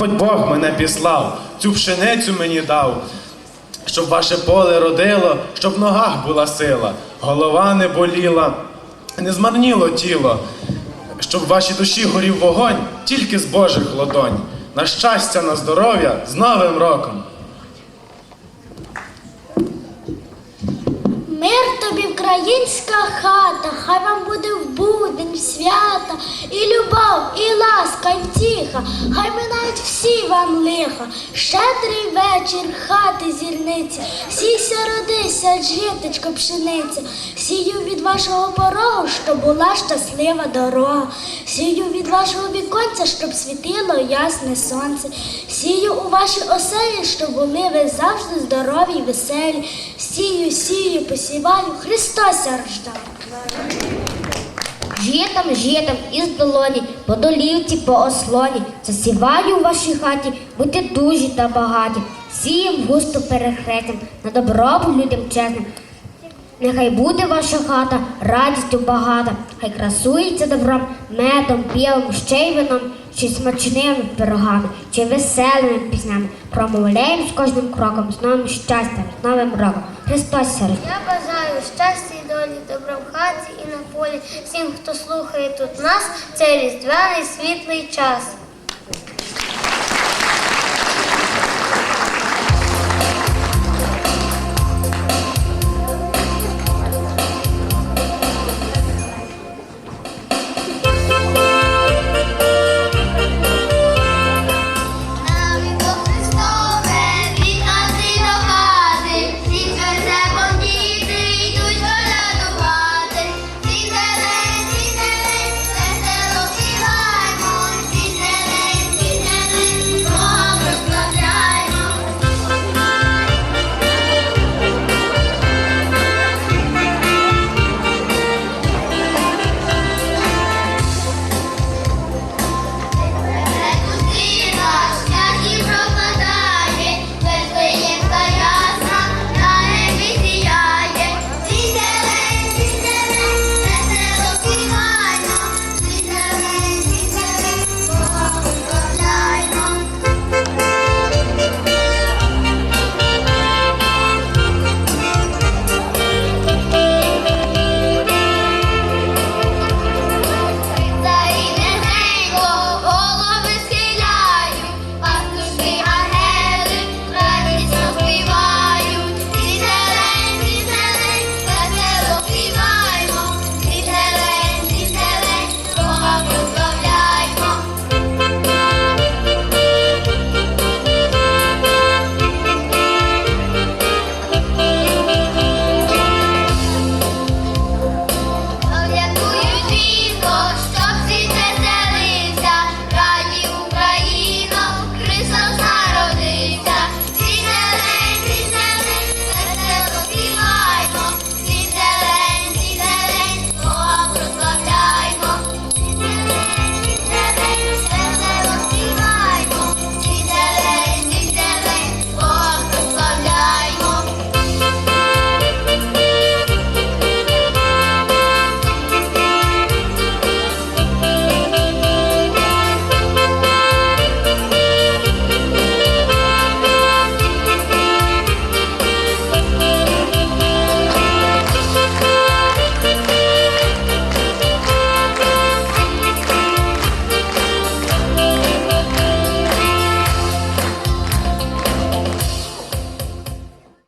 Господь Бог мене післав, цю пшеницю мені дав, щоб ваше поле родило, щоб в ногах була сила, голова не боліла, не змарніло тіло, щоб в вашій душі горів вогонь тільки з Божих ладонь. На щастя, на здоров'я з Новим роком! Мир тобі, українська хата, хай вам буде в будень, свята, і любов, і ласка, і втіха, хай минають всі вам лиха. Щедрий вечір, хати зірниці, сійся, родися, житочко пшениця, сію від вашого порогу, щоб була щаслива дорога, сію від вашого віконця, щоб світило ясне сонце, сію у ваші оселі, щоб були ви завжди здорові й веселі. Сію, сію, посіваю, Христося Христос ся рождав. Житом, житом із долоні, по долівці, по ослоні, засіваю у вашій хаті, будьте дужі та багаті, сієм густо перехрестям, на добробут людям чесним. Нехай буде ваша хата радістю багата, хай красується добром, медом, півом, ще й вином, чи смачними пирогами, чи веселими піснями. Промовляємо з кожним кроком, з новим щастям, з новим роком. Христос рождає. Я бажаю щастя і долі, добра в хаті і на полі. Всім, хто слухає тут нас, цей різдвяний світлий час.